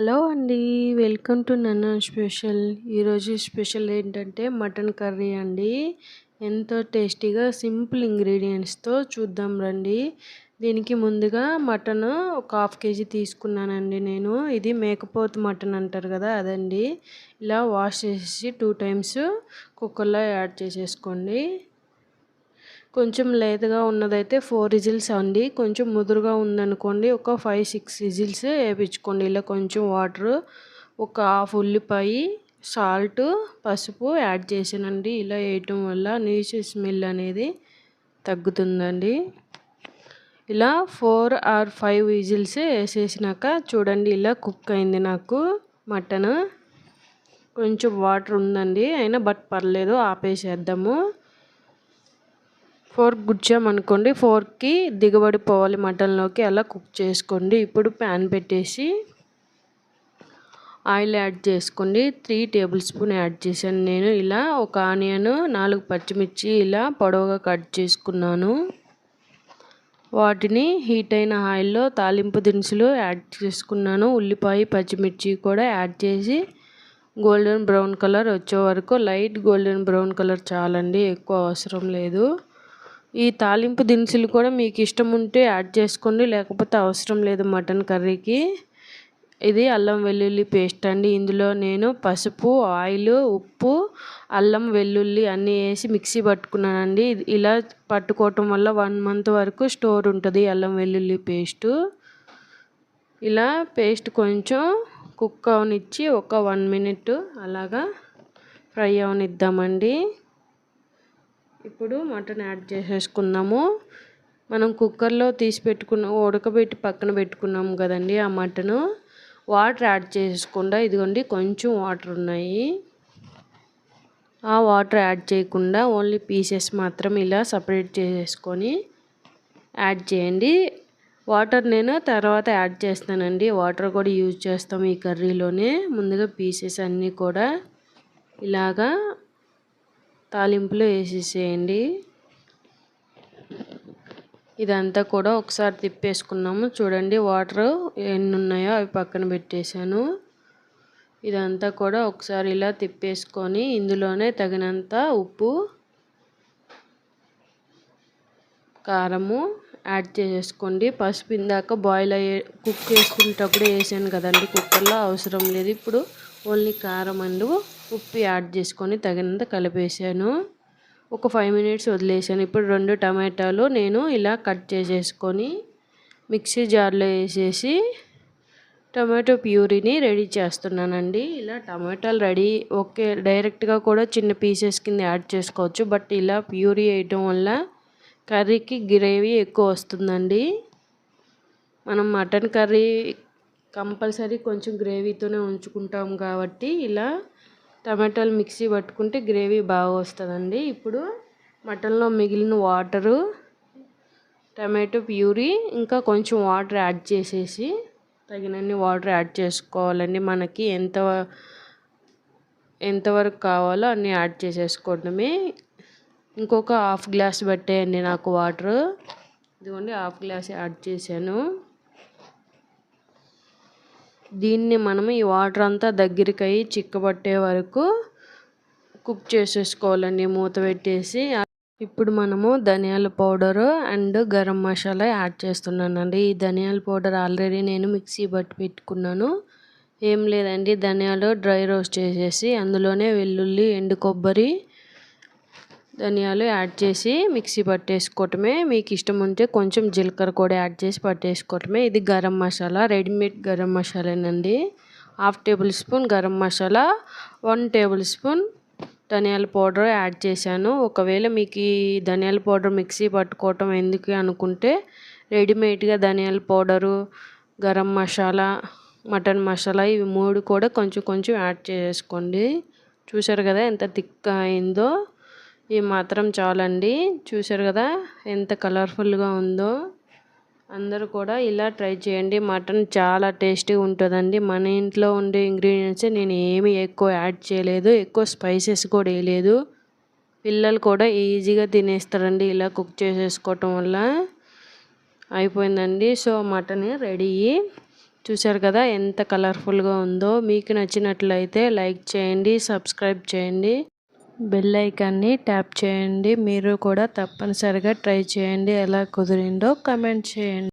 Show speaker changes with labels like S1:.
S1: Hello అండి welcome to నన్న special. ఈరోజు స్పెషల్ ఏంటంటే మటన్ కర్రీ అండి. ఎంతో టేస్టీగా సింపుల్ ఇంగ్రీడియంట్స్తో చూద్దాం రండి. దీనికి ముందుగా మటన్ ఒక హాఫ్ కేజీ తీసుకున్నానండి నేను. ఇది మేకపోతు మటన్ అంటారు కదా అదండి. ఇలా వాష్ చేసేసి టూ టైమ్స్ కుక్కర్లో యాడ్ చేసేసుకోండి. కొంచెం లేతగా ఉన్నదైతే ఫోర్ విజిల్స్ అండి. కొంచెం ముదురుగా ఉందనుకోండి ఒక ఫైవ్ సిక్స్ విజిల్స్ వేయించుకోండి. ఇలా కొంచెం వాటర్ ఒక హాఫ్ ఉల్లిపాయ సాల్ట్ పసుపు యాడ్ చేసానండి ఇలా వేయటం వల్ల నీచు స్మెల్ అనేది తగ్గుతుందండి. ఇలా ఫోర్ ఆర్ ఫైవ్ విజిల్స్ వేసేసినాక చూడండి ఇలా కుక్ అయింది నాకు మటన్. కొంచెం వాటర్ ఉందండి అయినా బట్ పర్లేదు ఆపేసేద్దాము. ఫోర్క్ గుచ్చామనుకోండి ఫోర్క్కి దిగబడిపోవాలి మటన్లోకి. అలా కుక్ చేసుకోండి. ఇప్పుడు ప్యాన్ పెట్టేసి ఆయిల్ యాడ్ చేసుకోండి. త్రీ టేబుల్ స్పూన్ యాడ్ చేశాను నేను. ఇలా ఒక ఆనియన్ నాలుగు పచ్చిమిర్చి ఇలా పొడవుగా కట్ చేసుకున్నాను. వాటిని హీట్ అయిన ఆయిల్లో తాలింపు దినుసులు యాడ్ చేసుకున్నాను. ఉల్లిపాయ పచ్చిమిర్చి కూడా యాడ్ చేసి గోల్డెన్ బ్రౌన్ కలర్ వచ్చే వరకు. లైట్ గోల్డెన్ బ్రౌన్ కలర్ చాలండి. ఎక్కువ అవసరం లేదు. ఈ తాలింపు దినుసులు కూడా మీకు ఇష్టం ఉంటే యాడ్ చేసుకోండి లేకపోతే అవసరం లేదు మటన్ కర్రీకి. ఇది అల్లం వెల్లుల్లి పేస్ట్ అండి. ఇందులో నేను పసుపు ఆయిల్ ఉప్పు అల్లం వెల్లుల్లి అన్నీ వేసి మిక్సీ పట్టుకున్నానండి. ఇలా పట్టుకోవటం వల్ల వన్ మంత్ వరకు స్టోర్ ఉంటుంది అల్లం వెల్లుల్లి పేస్టు. ఇలా పేస్ట్ కొంచెం కుక్ అవనిచ్చి ఒక వన్ మినిట్ అలాగా ఫ్రై అవనిద్దామండి. ఇప్పుడు మటన్ యాడ్ చేసేసుకుందాము. మనం కుక్కర్లో తీసి పెట్టుకున్న ఉడకబెట్టి పక్కన పెట్టుకున్నాము కదండి ఆ మటను. వాటర్ యాడ్ చేసుకుండా ఇదిగోండి కొంచెం వాటర్ ఉన్నాయి. ఆ వాటర్ యాడ్ చేయకుండా ఓన్లీ పీసెస్ మాత్రం ఇలా సపరేట్ చేసేసుకొని యాడ్ చేయండి. వాటర్ నేను తర్వాత యాడ్ చేస్తానండి. వాటర్ కూడా యూజ్ చేస్తాం ఈ కర్రీలోనే. ముందుగా పీసెస్ అన్నీ కూడా ఇలాగా తాలింపులో వేసేసేయండి. ఇదంతా కూడా ఒకసారి తిప్పేసుకున్నాము. చూడండి వాటర్ ఎన్ని ఉన్నాయో అవి పక్కన పెట్టేశాను. ఇదంతా కూడా ఒకసారి ఇలా తిప్పేసుకొని ఇందులోనే తగినంత ఉప్పు కారము యాడ్ చేసేసుకోండి. పసుపు ఇందాక బాయిల్ అయ్యే కుక్ చేసుకునేటప్పుడు వేసాను కదండి కుక్కర్లో అవసరం లేదు. ఇప్పుడు ఓన్లీ కారం అండ్ ఉప్పు యాడ్ చేసుకొని తగినంత కలిపేసాను. ఒక ఫైవ్ మినిట్స్ వదిలేసాను. ఇప్పుడు రెండు టమాటాలు నేను ఇలా కట్ చేసేసుకొని మిక్సీ జార్లో వేసేసి టమాటో ప్యూరీని రెడీ చేస్తున్నానండి. ఇలా టమాటాలు రెడీ ఓకే డైరెక్ట్గా కూడా చిన్న పీసెస్ కింద యాడ్ చేసుకోవచ్చు. బట్ ఇలా ప్యూరీ వేయటం వల్ల కర్రీకి గ్రేవీ ఎక్కువ వస్తుందండి. మనం మటన్ కర్రీ కంపల్సరీ కొంచెం గ్రేవీతోనే ఉంచుకుంటాం కాబట్టి ఇలా టమాటాలు మిక్సీ పట్టుకుంటే గ్రేవీ బాగా వస్తుందండి. ఇప్పుడు మటన్లో మిగిలిన వాటరు టమాటో ప్యూరీ ఇంకా కొంచెం వాటర్ యాడ్ చేసేసి తగినన్ని వాటర్ యాడ్ చేసుకోవాలండి. మనకి ఎంత ఎంతవరకు కావాలో అన్నీ యాడ్ చేసేసుకోవడమే. ఇంకొక హాఫ్ గ్లాస్ పట్టేయండి నాకు వాటర్. ఇదిగోండి హాఫ్ గ్లాస్ యాడ్ చేశాను. దీన్ని మనం ఈ వాటర్ అంతా దగ్గరికి అయ్యి చిక్కబట్టే వరకు కుక్ చేసేసుకోవాలండి. మూత పెట్టేసి ఇప్పుడు మనము ధనియాల powder and garam masala add చేస్తున్నానండి. ఈ ధనియాల పౌడర్ ఆల్రెడీ నేను మిక్సీ బట్టి పెట్టుకున్నాను. ఏం లేదండి ధనియాలు డ్రై రోస్ట్ చేసేసి అందులోనే వెల్లుల్లి ఎండు కొబ్బరి ధనియాలు యాడ్ చేసి మిక్సీ పట్టేసుకోవటమే. మీకు ఇష్టం ఉంటే కొంచెం జీలకర్ర కూడా యాడ్ చేసి పట్టేసుకోవటమే. ఇది garam masala readymade garam మసాలానండి. Half tablespoon garam masala one tablespoon ధనియాల పౌడర్ యాడ్ చేశాను. ఒకవేళ మీకు ఈ ధనియాల పౌడర్ మిక్సీ పట్టుకోవటం ఎందుకు అనుకుంటే రెడీమేడ్గా ధనియాల పౌడరు గరం మసాలా మటన్ మసాలా ఇవి మూడు కూడా కొంచెం కొంచెం యాడ్ చేసుకోండి. చూసారు కదా ఎంత థిక్ అయిందో. ఈ మాత్రం చాలండి. చూసారు కదా ఎంత కలర్ఫుల్గా ఉందో. అందరూ కూడా ఇలా ట్రై చేయండి. మటన్ చాలా టేస్టీగా ఉంటుందండి. మన ఇంట్లో ఉండే ఇంగ్రీడియంట్స్ నేను ఏమి ఎక్కువ యాడ్ చేయలేదు. ఎక్కువ స్పైసెస్ కూడా వేయలేదు. పిల్లలు కూడా ఈజీగా తినేస్తారండి ఇలా కుక్ చేసేసుకోవటం వల్ల. అయిపోయిందండి. So mutton ready. చూశారు కదా ఎంత కలర్ఫుల్గా ఉందో. మీకు నచ్చినట్లయితే లైక్ చేయండి సబ్స్క్రైబ్ చేయండి. బెల్ ఐకాన్ని ట్యాప్ చేయండి. మీరు కూడా తప్పనిసరిగా ట్రై చేయండి. ఎలా కుదిరిందో కమెంట్ చేయండి.